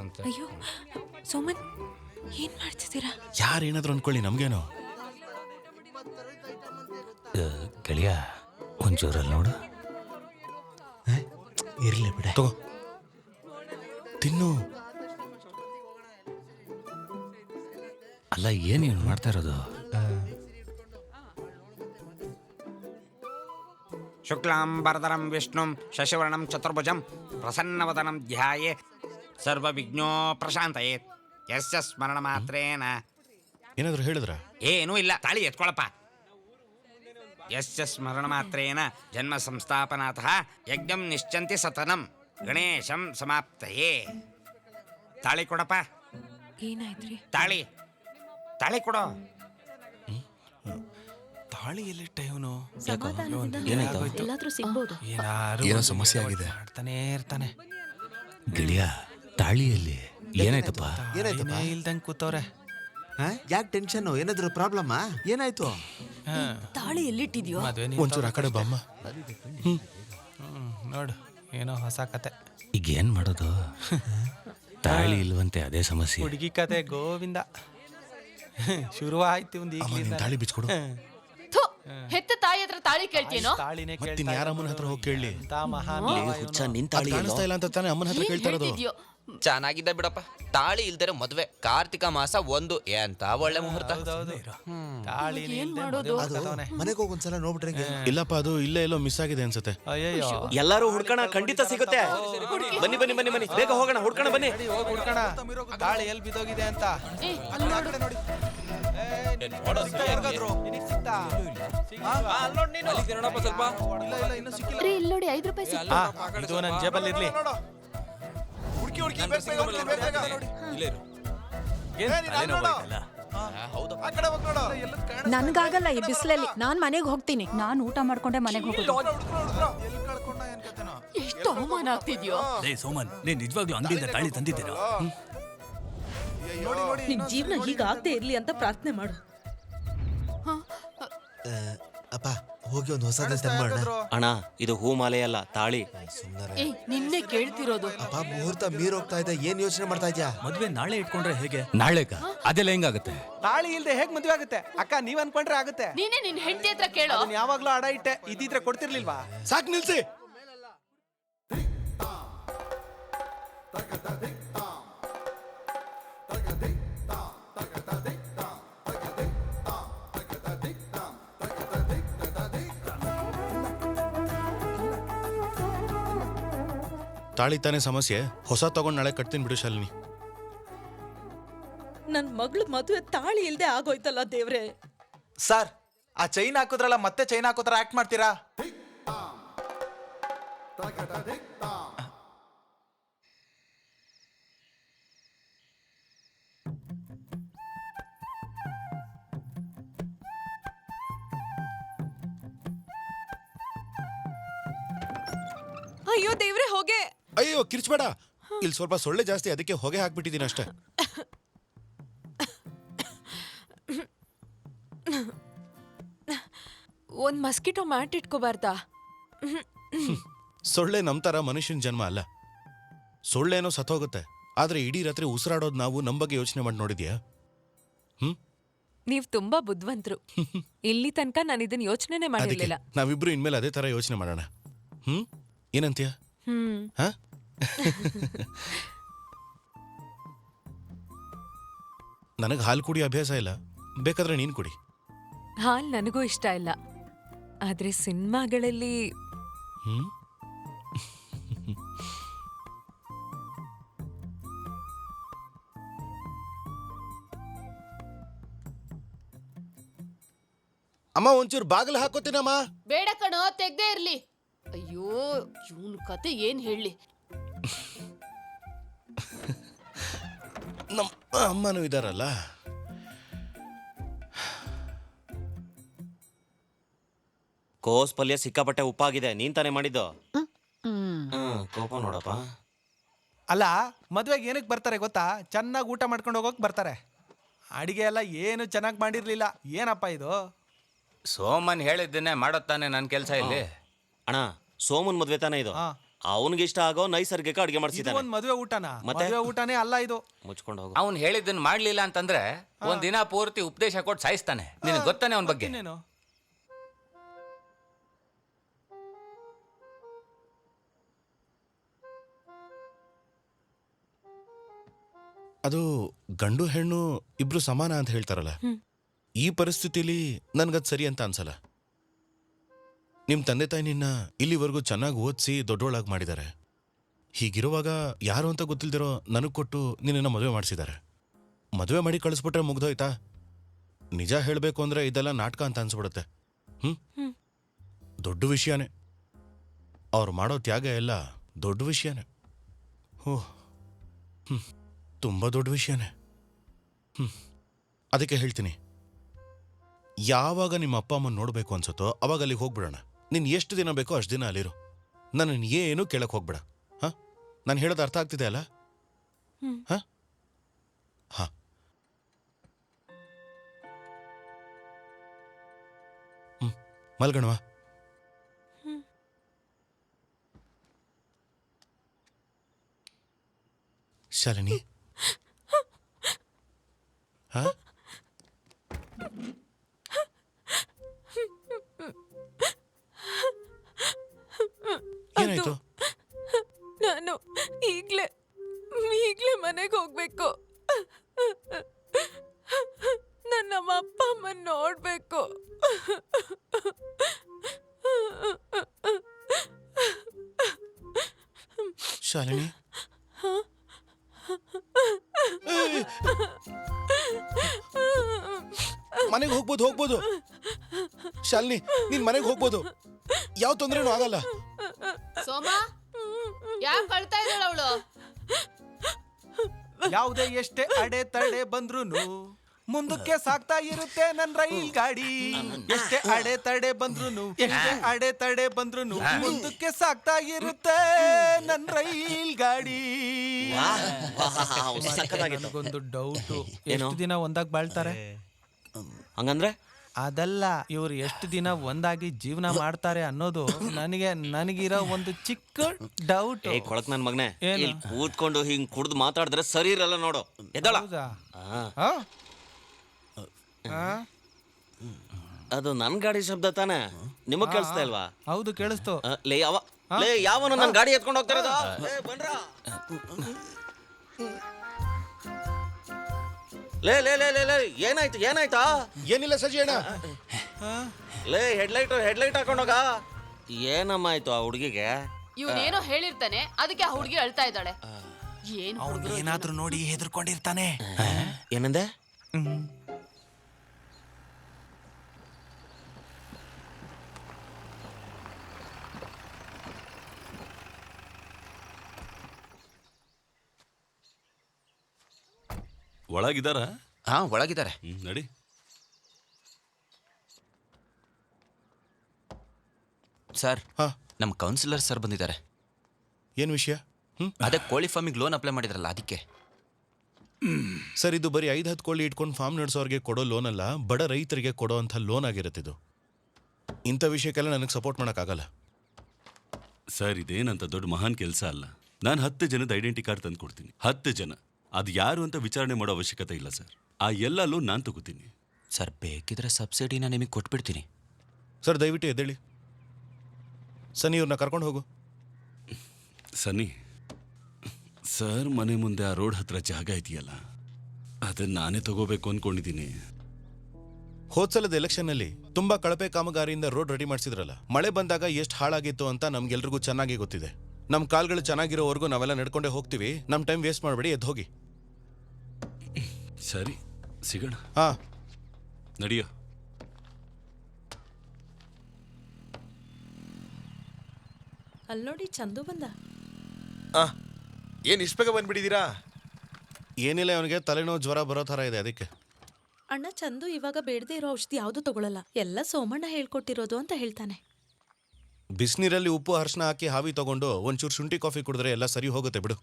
ಅಂತ. ಅಯ್ಯೋ ಸೋಮನ್ ಏನ್ ಮಾಡ್ತಿದ್ದೀರಾ? ಯಾರು ಏನಾದ್ರು ಅನ್ಕೊಳ್ಳಿ ನಮ್ಗೇನು. ಗೆಳೆಯ ಒಂಚೂರಲ್ಲಿ ನೋಡು. ಇರ್ಲಿ ಬಿಡ. ತಗೋ. ತಿನ್ನು. ಅಲ್ಲ ಏನು ಇವ್ನು ಮಾಡ್ತಾ ಇರೋದು? ಶುಕ್ಲಾಂ ಶುಕ್ಲಾಂಬರದರಂ ವಿಷ್ಣುಂ ಶಶಿವರ್ಣಂ ಚತುರ್ಭುಜಂ ಪ್ರಸನ್ನವದನಂ ಧ್ಯಾಯೇ. ಸರ್ವವಿಘ್ನೋ ಎಸ್ ಯಸ್ಯ ಸ್ಮರಣ ಮಾತ್ರೇನ ಏನಾದರೂ ಹೇಳಿದ್ರ? ಏನೂ ಇಲ್ಲ. ತಾಳಿ ಎತ್ಕೊಳಪ್ಪ. ಯಸ್ಯ ಸ್ಮರಣ ಮಾತ್ರೇನ ಜನ್ಮ ಸಂಸ್ಥಾಪನಾತಃ ಯಜ್ಞಂ ನಿಶ್ಚಂತಿ ಸತನಂ. ಗಣೇಶಂ ಸಮಾಪ್ತಯೇ. ತಾಳಿ ಕೊಡಪ್ಪ. ಏನಾಯ್ತ್ರಿ? ತಾಳಿ. ತಾಳಿ ಕೊಡೋ. ತಾಳಿ ಎಲ್ಲಿಟ್ಟ ಇವನು? ಏನಾಯ್ತು? ಎಲ್ಲಾದ್ರೂ ಸಿಗ್ಬೋದು. ಏನಾರು ಏನೋ ಸಮಸ್ಯೆ ಆಗಿದೆ. ಮಾಡ್ತಾನೆ ಇರ್ತಾನೆ. ಗೆಳೆಯ ತಾಳಿಯಲ್ಲಿ ಏನಾಯ್ತಪ್ಪ? ಏನಾಯ್ತಪ್ಪ? ಇಲ್ದಂಗ್ ಕೂತವ್ರೆ. ಯಾಕೆ ಟೆನ್ಷನ್ ಏನಾದ್ರು ಪ್ರಾಬ್ಲಮ್ ಏನಾಯ್ತು? ತಾಳಿ ಎಲ್ಲಿಟ್ಟಿದ್ಯೋ? ಒಂಚೂರು ಆ ಕಡೆ ಬಮ್ಮ ನೋಡು ಏನೋ ಹೊಸ ಕತೆ. ಈಗ ಏನ್ ಮಾಡೋದು? ತಾಳಿ ಇಲ್ವಂತೆ ಅದೇ ಸಮಸ್ಯೆ. ಹುಡುಗಿ ಕತೆ ಗೋವಿಂದ. ಶುರುವಾಯ್ತು ಒಂದು ಈಗ ತಾಳಿ ಬಿಚ್ಕೊಡು. ಥು, ಹೆತ್ತ ತಾಯಿ ಹತ್ರ ತಾಳಿ ಕೇಳ್ತೀನೋ ತಾಳಿನೇ ಮತ್ತಿನ್ ಯಾರ ಅಮ್ಮನ ಹತ್ರ ಹೋಗಿ ಕೇಳಿ. ಮಹಾ ಇವ್ನು. ನಿನ್ ತಾಳಿ ಕಾಣಿಸ್ತಾ ಇಲ್ಲ ಅಂತ ತಾನೇ ಅಮ್ಮನ ಹತ್ರ ಏನ್ ಕೇಳ್ತಾ ಇರೋದು. ಹೇಳ್ತಿದ್ಯೋ? ಚೆನ್ನಾಗಿದೆ ಬಿಡಪ್ಪ. ತಾಳಿ ಇಲ್ದಿರ ಮದ್ವೆ. ಕಾರ್ತಿಕ ಮಾಸ ಒಂದು. ಎಂತ ಒಳ್ಳೆ ಮುಹೂರ್ತ. ಏನ್ ಮಾಡೋದು? ಮನೆಗೆ ಹೋಗಿ ಒಂದ್ಸಲ ನೋಡ್ಬಿಟ್ರೆ ಹೆಂಗೆ? ಇಲ್ಲಪ್ಪ ಅದು ಇಲ್ಲೇ ಎಲ್ಲೋ ಮಿಸ್ ಆಗಿದೆ ಅನ್ಸುತ್ತೆ. ಎಲ್ಲಾರು ಎಲ್ಲರೂ ಹುಡ್ಕಣ ಖಂಡಿತ ಸಿಗುತ್ತೆ. ಬನ್ನಿ ಬನ್ನಿ ಬನ್ನಿ ಬನ್ನಿ. ಬೇಗ ಹೋಗೋಣ ಹುಡ್ಕಣ ಬನ್ನಿ. ನಡಿ, ಹೋಗ್ ಹುಡ್ಕಣ. ತಾಳಿ ಎಲ್ಲಿ ಬಿದ್ದೋಗಿದೆ ಅಂತ. ಏ, ಅಲ್ಲಿ ಆ ಕಡೆ ನೋಡಿ. ಏ, ಸಿಗ್ತಾ ಯಾರಿಗಾದ್ರು? ನಿನಗ್ ಸಿಗ್ತಾ? ಇಲ್ಲ, ಇಲ್ಲ, ಇನ್ನೂ ಸಿಕ್ಕಿಲ್ಲ. ರೀ ಇಲ್ಲಿ ನೋಡಿ ಐದು ರೂಪಾಯಿ ಸಿಕ್ತು. ಆ, ಇದು ನನ್ನ ಜೇಬಲ್ಲಿ ಇರ್ಲಿ ಏನ್ ತಲೆನೋವು ಹೋಯ್ತಲ್ಲ? ನನ್ಗಾಗಲ್ಲ ಈ ಬಿಸಿಲಲ್ಲಿ. ನಾನ್ ಮನೆಗೆ ಹೋಗ್ತೀನಿ. ನಾನ್ ಊಟ ಮಾಡ್ಕೊಂಡೆ ಮನೆಗೆ ಹೋಗೋದು ಎಷ್ಟು ಅವಮಾನ ಆಗ್ತಿದ್ಯೋ? ಲೇ ಸೋಮನ್ ನೀನ್ ನಿಜವಾಗ್ಲೂ ಅಂಗಡಿಯಿಂದ ತಾಳಿ ತಂದಿದ್ದೀರಾ? ನಿನ್ ಜೀವನ ಹೀಗಾಗದೆ ಇರ್ಲಿ ಅಂತ ಪ್ರಾರ್ಥನೆ ಮಾಡು. ಹೋಗಿ ಒಂದು ಹೊಸದ ತಂದ್ಮಾಡ ಅಣ್ಣ ಇದು ಹೂ ಮಾಲೆ ಅಲ್ಲ ತಾಳಿ. ಸುಂದರ ಏ ನಿನ್ನೆ ಕೇಳ್ತಿರೋದು. ಅಪ್ಪ ಮುಹೂರ್ತ ಮೀರ್ ಹೋಗ್ತಾ ಇದೆ ಏನ್ ಯೋಚನೆ ಮಾಡ್ತಾ ಇದ್ಯಾ? ಮದ್ವೆ ನಾಳೆ ಇಟ್ಕೊಂಡ್ರೆ ಹೇಗೆ? ನಾಳೆಗ? ಅದೆಲ್ಲ ಹೆಂಗಾಗುತ್ತೆ? ತಾಳಿ ಇಲ್ದೆ ಹೇಗ್ ಮದ್ವೆ ಆಗುತ್ತೆ? ಅಕ್ಕ ನೀವ್ ಅನ್ಕೊಂಡ್ರೆ ಆಗುತ್ತೆ. ನೀನೆ ನಿನ್ ಹೆಂಡತಿ ಹತ್ರ ಕೇಳೋ. ಯಾವಾಗ್ಲೂ ಅಡ ಇಟ್ಟೆ ಇದ್ದಿದ್ರೆ ಕೊಡ್ತಿರ್ಲಿಲ್ವಾ? ಸಾಕ್ ನಿಲ್ಸಿ. ತಾಳಿ ತಾನೇ ಸಮಸ್ಯೆ. ಹೊಸ ತಗೊಂಡ್ ನಾಳೆ ಕಟ್ತೀನಿ ಬಿಡು ಶಾಲಿನಿ. ನನ್ ಮಗಳು ಮದುವೆ ತಾಳಿ ಇಲ್ದೆ ಆಗೋಯ್ತಲ್ಲ ದೇವ್ರೆ. ಸರ್ ಆ ಚೈನ್ ಹಾಕಿದ್ರಲ್ಲ ಮತ್ತೆ ಚೈನ್ ಹಾಕೋತರ ಆಕ್ಟ್ ಮಾಡ್ತೀರಾ? ಅಯ್ಯೋ ದೇವ್ರೆ ಹೋಗೆ. ಅಯ್ಯೋ ಕಿರ್ಚಬೇಡ. ಇಲ್ಲಿ ಸ್ವಲ್ಪ ಸೊಳ್ಳೆ ಜಾಸ್ತಿ ಅದಕ್ಕೆ ಹೊಗೆ ಹಾಕ್ಬಿಟ್ಟಿದ್ದೀನಿ ಅಷ್ಟೇ. ಒಂದ್ ಮಸ್ಕಿಟೋ ಮ್ಯಾಟ್ ಇಟ್ಕೋಬಾರ್ದ. ಸೊಳ್ಳೆ ನಮ್ ತರ ಮನುಷ್ಯನ ಜನ್ಮ ಅಲ್ಲ. ಸೊಳ್ಳೆನೋ ಸತ್ತೋಗುತ್ತೆ. ಆದ್ರೆ ಇಡೀ ರಾತ್ರಿ ಉಸಿರಾಡೋದು ನಾವು ನಮ್ ಬಗ್ಗೆ ಯೋಚನೆ ಮಾಡಿ ನೋಡಿದ್ಯಾ? ಹ್ಮ್? ನೀವ್ ತುಂಬಾ ಬುದ್ಧಿವಂತರು. ಇಲ್ಲಿ ತನಕ ನಾನು ಇದನ್ನ ಯೋಚನೆನೇ ಅದಕ್ಕೆ ಮಾಡಿರ್ಲಿಲ್ಲ ನಾವಿಬ್ರು ಇನ್ಮೇಲೆ ಅದೇ ತರ ಯೋಚನೆ ಮಾಡೋಣ. ಹ್ಮ್? ಏನಂತೀಯ? ಹ್ಮ್. ಹ? ನನಗೆ ಹಾಲು ಕುಡಿ ಅಭ್ಯಾಸ ಇಲ್ಲ. ಬೇಕಾದ್ರೆ ನೀನು ಕುಡಿ. ಹಾಲ್ ನನಗೂ ಇಷ್ಟ ಇಲ್ಲ. ಆದ್ರೆ ಸಿನಿಮಾಗಳಲ್ಲಿ ಹ್ಮ್? ಅಮ್ಮ ಒಂಚೂರು ಬಾಗಿಲು ಹಾಕೋತೀನಮ್ಮ. ಬೇಡ ಕಣೋ ತೆಗ್ದೇ ಇರ್ಲಿ. ಅಯ್ಯೋ ಇವನ್ ಕತೆ ಏನ್ ಹೇಳಿ ನಮ್ಮ ಅಮ್ಮನೂ ಇದ್ದಾರಲ್ಲ ಕೋಸ್ ಪಲ್ಯ ಸಿಕ್ಕಾಪಟ್ಟೆ ಉಪ್ಪಾಗಿದೆ ನೀನ್ ತಾನೇ ಮಾಡಿದ್ದು? ಹ್ಮ್ ಕೋಪ ನೋಡಪ್ಪ. ಅಲ್ಲ ಮದ್ವೆಗೆ ಏನಕ್ಕೆ ಬರ್ತಾರೆ ಗೊತ್ತಾ? ಚೆನ್ನಾಗಿ ಊಟ ಮಾಡ್ಕೊಂಡು ಹೋಗೋಕೆ ಬರ್ತಾರೆ. ಅಡಿಗೆ ಎಲ್ಲ ಏನು ಚೆನ್ನಾಗಿ ಮಾಡಿರ್ಲಿಲ್ಲ. ಏನಪ್ಪ ಇದು? ಸೋಮನ್ ಹೇಳಿದ್ದನ್ನೇ ಮಾಡೋದ್ ತಾನೆ ನನ್ನ ಕೆಲಸ ಇಲ್ಲಿ. ಅಣ್ಣ ಸೋಮನ್ ಮದ್ವೆ ತಾನೇ ಇದು? ಹಾ. ಅವನಿಗೆ ಇಷ್ಟ ಆಗೋ ನೈಸರ್ಗಿಕ ಅಡಿಗೆ ಇದು ಮಾಡಿಸಿದ್ದಾನೆ ಒಂದ್ ಮದುವೆ ಊಟನಾ? ಮತ್ತೆ? ಮದುವೆ ಊಟನೇ ಅಲ್ಲ ಇದು. ಮುಚ್ಕೊಂಡು ಹೋಗು. ಅವ್ನು ಹೇಳಿದ್ದನ್ನ ಮಾಡ್ಲಿಲ್ಲ ಅಂತಂದ್ರೆ ಒಂದ್ ದಿನ ಪೂರ್ತಿ ಉಪದೇಶ ಕೊಟ್ಟು ಸಾಯಿಸ್ತಾನೆ. ನಿನಗೆ ಗೊತ್ತಾನೆ ಅವನ ಬಗ್ಗೆ? ಇನ್ನೇನು ಅದು ಗಂಡು ಹೆಣ್ಣು ಇಬ್ರು ಸಮಾನ ಅಂತ ಹೇಳ್ತಾರಲ್ಲ. ಈ ಪರಿಸ್ಥಿತಿಲಿ ನನ್ಗದ್ ಸರಿ ಅಂತ ಅನ್ಸಲ್ಲ. ನಿಮ್ ತಂದೆ ತಾಯಿ ನಿನ್ನ ಇಲ್ಲಿವರೆಗೂ ಚೆನ್ನಾಗಿ ಓದಿಸಿ ದೊಡ್ಡೋಳಾಗಿ ಮಾಡಿದ್ದಾರೆ ಹೀಗಿರುವಾಗ ಯಾರು ಅಂತ ಗೊತ್ತಿಲ್ದಿರೋ ನನಗೆ ಕೊಟ್ಟು ನಿನ್ನನ್ನು ಮದುವೆ ಮಾಡಿಸಿದ್ದಾರೆ ಮದುವೆ ಮಾಡಿ ಕಳಿಸ್ಬಿಟ್ರೆ ಮುಗ್ದೋಯ್ತಾ? ನಿಜ ಹೇಳಬೇಕು ಅಂದರೆ ಇದೆಲ್ಲ ನಾಟಕ ಅಂತ ಅನ್ಸ್ಬಿಡುತ್ತೆ. ಹ್ಞೂ ದೊಡ್ಡ ವಿಷಯನೇ. ಅವ್ರು ಮಾಡೋ ತ್ಯಾಗ ಎಲ್ಲ ದೊಡ್ಡ ವಿಷಯನೇ. ಓಹ್ ಹ್ಞೂ ತುಂಬ ದೊಡ್ಡ ವಿಷಯನೇ. ಹ್ಞೂ ಅದಕ್ಕೆ ಹೇಳ್ತೀನಿ. ಯಾವಾಗ ನಿಮ್ಮ ಅಪ್ಪ ಅಮ್ಮನ ನೋಡಬೇಕು ಅನ್ಸುತ್ತೋ ಅವಾಗ ಅಲ್ಲಿಗೆ ಹೋಗ್ಬಿಡೋಣ. ನೀನು ಎಷ್ಟು ದಿನ ಬೇಕೋ ಅಷ್ಟು ದಿನ ಅಲ್ಲಿರು. ನಾನು ಏನು ಕೇಳಕ್ಕೆ ಹೋಗ್ಬೇಡ. ಹಾಂ? ನಾನು ಹೇಳೋದು ಅರ್ಥ ಆಗ್ತಿದೆ ಅಲ್ಲ? ಹಾಂ? ಹಾಂ. ಹ್ಞೂ ಮಲ್ಗಣವಾ ಶಾಲಿನಿ ಏನಾಯ್ತು? ನಾನು ಈಗ್ಲೇ ಈಗ್ಲೇ ಮನೆಗೆ ಹೋಗ್ಬೇಕು. ನನ್ನ ಅಪ್ಪ ಅಮ್ಮನ ನೋಡ್ಬೇಕು. ಶಾಲಿನಿ? ಮನೆಗೆ ಹೋಗ್ಬೋದು ಹೋಗ್ಬೋದು. ಶಾಲಿನಿ ನೀನ್ ಮನೆಗೆ ಹೋಗ್ಬೋದು. ಯಾವ ತೊಂದ್ರೆನೂ ಆಗಲ್ಲ. ಯಾಕೆ ಕಳ್ತಾ ಇದ್ದಾಳ ಅವಳು? ಯಾವುದೇ ಎಷ್ಟೇ ಅಡೆ ತಡೆ ಬಂದ್ರು ಮುಂದಕ್ಕೆ ಸಾಗ್ತಾ ಇರುತ್ತೆ ನನ್ ರೈಲ್ ಗಾಡಿ. ಎಷ್ಟೇ ಅಡೆ ತಡೆ ಬಂದ್ರು ಎಷ್ಟೇ ಅಡೆ ತಡೆ ಬಂದ್ರು ಮುಂದಕ್ಕೆ ಸಾಗ್ತಾ ಇರುತ್ತೆ ನನ್ ರೈಲ್ ಗಾಡಿ. ಸಖತ್ತಾಗಿತ್ತು. ನನಗೊಂದು ಡೌಟ್ ಏನು? ಎಷ್ಟು ದಿನ ಒಂದಾಗ ಬಾಳ್ತಾರೆ? ಹಂಗಂದ್ರೆ? ಅದಲ್ಲ ಇವ್ರು ಎಷ್ಟು ದಿನ ಒಂದಾಗಿ ಜೀವನ ಮಾಡ್ತಾರೆ ಅನ್ನೋದು ನನಗೆ ನನಗಿರೋ ಒಂದು ಚಿಕ್ಕ ಡೌಟ್ ಏ ಕೊಳಕ್ ನನ್ ಮಗನೇ ಏನು? ಇಲ್ಲಿ ಕೂತ್ಕೊಂಡು ಹಿಂಗ್ ಕುಡ್ದು ಮಾತಾಡಿದ್ರೆ ಸರಿ ಇರಲ್ಲ ನೋಡು. ಎದ್ದಳ. ಹೌದಾ? ಆ, ಆ? ಆ? ಅದು ನನ್ ಗಾಡಿ ಶಬ್ದ ತಾನೆ? ನಿಮಗ್ ಕೇಳಿಸ್ತಾ ಇಲ್ವಾ? ಹೌದು ಕೇಳಿಸ್ತು. ಆ, ಲೇ ಯಾವ ಲೇ ಯಾವನು ನನ್ನ ಗಾಡಿ ಎತ್ಕೊಂಡು ಹೋಗ್ತಾ ಇರೋದು? ಏ, ಬನ್ರಾ. ಲೇ ಲೇ ಲೇ ಲೇ ಲೇ ಏನಾಯ್ತು ಏನಾಯ್ತಾ? ಏನಿಲ್ಲ ಸಜಿ ಅಣ್ಣ. ಲೇ ಹೆಡ್ಲೈಟ್ ಹೆಡ್ಲೈಟ್ ಹಾಕೊಂಡೋಗ ಏನಮ್ಮ ಆಯ್ತು ಆ ಹುಡುಗಿಗೆ? ಇವನೇನೋ ಹೇಳಿರ್ತಾನೆ ಅದಕ್ಕೆ ಆ ಹುಡುಗಿ ಅಳ್ತಾ ಇದ್ದಾಳೆ. ಏನು ಅವನು ಏನಾದ್ರೂ ನೋಡಿ ಹೆದರ್ಕೊಂಡಿರ್ತಾನೆ. ಏನಂದೆ? ಒಳಗಿದಾರ? ಹಾ ಒಳಗಿದ್ದಾರೆ ನಡಿ. ಸರ್ ಹಾ. ನಮ್ಮ ಕೌನ್ಸಿಲರ್ ಸರ್ ಬಂದಿದ್ದಾರೆ. ಏನು ವಿಷಯ? ಹ್ಮ್. ಅದೇ ಕೋಳಿ ಫಾರ್ಮಿಗೆ ಲೋನ್ ಅಪ್ಲೈ ಮಾಡಿದ್ರಲ್ಲ ಅದಕ್ಕೆ. ಸರ್ ಇದು ಬರೀ ಐದು ಹತ್ತು ಕೋಳಿ ಇಟ್ಕೊಂಡು ಫಾರ್ಮ್ ನಡೆಸೋರಿಗೆ ಕೊಡೋ ಲೋನ್ ಅಲ್ಲ ಬಡ ರೈತರಿಗೆ ಕೊಡೋ ಅಂಥ ಲೋನ್ ಆಗಿರುತ್ತೆ ಇದು. ಇಂಥ ವಿಷಯಕ್ಕೆಲ್ಲ ನನಗೆ ಸಪೋರ್ಟ್ ಮಾಡೋಕ್ಕಾಗಲ್ಲ. ಸರ್ ಇದೇನಂತ ದೊಡ್ಡ ಮಹಾನ್ ಕೆಲಸ ಅಲ್ಲ. ನಾನು ಹತ್ತು ಜನದ ಐಡೆಂಟಿ ಕಾರ್ಡ್ ತಂದು ಕೊಡ್ತೀನಿ ಹತ್ತು ಜನ. ಅದು ಯಾರು ಅಂತ ವಿಚಾರಣೆ ಮಾಡೋ ಅವಶ್ಯಕತೆ ಇಲ್ಲ ಸರ್. ಆ ಎಲ್ಲ ಲೋನ್ ನಾನು ತಗೋತೀನಿ. ಸರ್ ಬೇಕಿದ್ರೆ ಸಬ್ಸಿಡಿನ ನಿಮಗೆ ಕೊಟ್ಬಿಡ್ತೀನಿ. ಸರ್ ದಯವಿಟ್ಟು ಎದ್ದೇಳಿ. ಸನ್ನಿ ಇವ್ರನ್ನ ಕರ್ಕೊಂಡು ಹೋಗು. ಸನ್ನಿ ಸರ್ ಮನೆ ಮುಂದೆ ಆ ರೋಡ್ ಹತ್ರ ಜಾಗ ಇದೆಯಲ್ಲ ಅದನ್ನ ನಾನೇ ತಗೋಬೇಕು ಅನ್ಕೊಂಡಿದ್ದೀನಿ ಹೋದ್ಸಲದ ಎಲೆಕ್ಷನ್ನಲ್ಲಿ ತುಂಬಾ ಕಳಪೆ ಕಾಮಗಾರಿಯಿಂದ ರೋಡ್ ರೆಡಿ ಮಾಡಿಸಿದ್ರಲ್ಲ ಮಳೆ ಬಂದಾಗ ಎಷ್ಟು ಹಾಳಾಗಿತ್ತು ಅಂತ ನಮ್ಗೆಲ್ರಿಗೂ ಚೆನ್ನಾಗಿ ಗೊತ್ತಿದೆ. ನಮ್ಮ ಕಾಲ್ಗಳು ಚೆನ್ನಾಗಿರೋವರೆಗೂ ನಾವೆಲ್ಲ ನಡ್ಕೊಂಡೇ ಹೋಗ್ತೀವಿ ನಮ್ಮ ಟೈಮ್ ವೇಸ್ಟ್ ಮಾಡಬೇಡಿ ಎದ್ದು ಹೋಗಿ. ಸರಿ ಸಿಗೋಣ. ಹಾ. ನಡೆಯೋ. ಅಲ್ಲಿ ನೋಡಿ ಚಂದು ಬಂದ. ಏನ್ ಇಷ್ಟ ಬೇಗ ಬಂದ್ಬಿಟ್ಟಿದ್ದೀರಾ? ಏನಿಲ್ಲ ಅವನಿಗೆ ತಲೆನೋವು ಜ್ವರ ಬರೋ ಥರ ಇದೆ ಅದಕ್ಕೆ. ಅಣ್ಣ ಚಂದು ಇವಾಗ ಬೇಡದೇ ಇರೋ ಔಷಧಿ ಯಾವುದು ತಗೊಳಲ್ಲ. ಎಲ್ಲ ಸೋಮಣ್ಣ ಹೇಳ್ಕೊಟ್ಟಿರೋದು ಅಂತ ಹೇಳ್ತಾನೆ. ಬಿಸಿನೀರಲ್ಲಿ ಉಪ್ಪು ಅರ್ಶನ ಹಾಕಿ ಹಾವಿ ತಗೊಂಡು ಒಂಚೂರು ಶುಂಠಿ ಕಾಫಿ ಕುಡಿದ್ರೆ ಎಲ್ಲ ಸರಿ ಹೋಗುತ್ತೆ ಬಿಡು.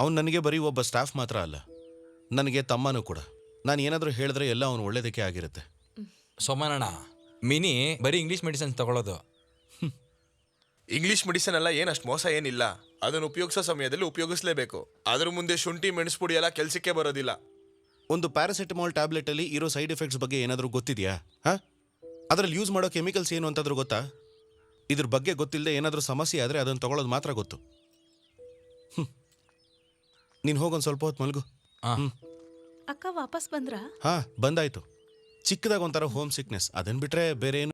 ಅವ್ನು ನನಗೆ ಬರೀ ಒಬ್ಬ ಸ್ಟಾಫ್ ಮಾತ್ರ ಅಲ್ಲ. ನನಗೆ ತಮ್ಮನೂ ಕೂಡ. ನಾನು ಏನಾದರೂ ಹೇಳಿದ್ರೆ ಎಲ್ಲ ಅವನು ಒಳ್ಳೇದಕ್ಕೆ ಆಗಿರುತ್ತೆ. ಸೋಮನಣ್ಣ ಮಿನಿ ಬರೀ ಇಂಗ್ಲೀಷ್ ಮೆಡಿಸಿನ್ಸ್ ತಗೊಳ್ಳೋದು ಇಂಗ್ಲಿಷ್ ಮೆಡಿಸಿನ್ ಎಲ್ಲ ಏನಷ್ಟು ಮೋಸ ಏನಿಲ್ಲ. ಅದನ್ನು ಉಪಯೋಗಿಸೋ ಸಮಯದಲ್ಲಿ ಉಪಯೋಗಿಸಲೇಬೇಕು. ಅದ್ರ ಮುಂದೆ ಶುಂಠಿ ಮೆಣಸು ಪುಡಿ ಎಲ್ಲ ಕೆಲಸಕ್ಕೆ ಬರೋದಿಲ್ಲ. ಒಂದು ಪ್ಯಾರಾಸಿಟಮಾಲ್ ಟ್ಯಾಬ್ಲೆಟಲ್ಲಿ ಇರೋ ಸೈಡ್ ಎಫೆಕ್ಟ್ಸ್ ಬಗ್ಗೆ ಏನಾದರೂ ಗೊತ್ತಿದೆಯಾ? ಹಾಂ? ಅದರಲ್ಲಿ ಯೂಸ್ ಮಾಡೋ ಕೆಮಿಕಲ್ಸ್ ಏನು ಅಂತಾದ್ರೂ ಗೊತ್ತಾ? ಇದ್ರ ಬಗ್ಗೆ ಗೊತ್ತಿಲ್ಲದೆ ಏನಾದರೂ ಸಮಸ್ಯೆ ಆದರೆ ಅದನ್ನು ತಗೊಳ್ಳೋದು ಮಾತ್ರ ಗೊತ್ತು. ನೀನು ಹೋಗೊಂದು ಸ್ವಲ್ಪ ಹೊತ್ತು ಮಲ್ಗು. ಅಕ್ಕ ವಾಪಸ್ ಬಂದ್ರಾ? ಹಾ ಬಂದಾಯ್ತು. ಚಿಕ್ಕದಾಗ ಒಂಥರ ಹೋಮ್ ಸಿಕ್ನೆಸ್ ಅದನ್ ಬಿಟ್ರೆ ಬೇರೆ ಏನು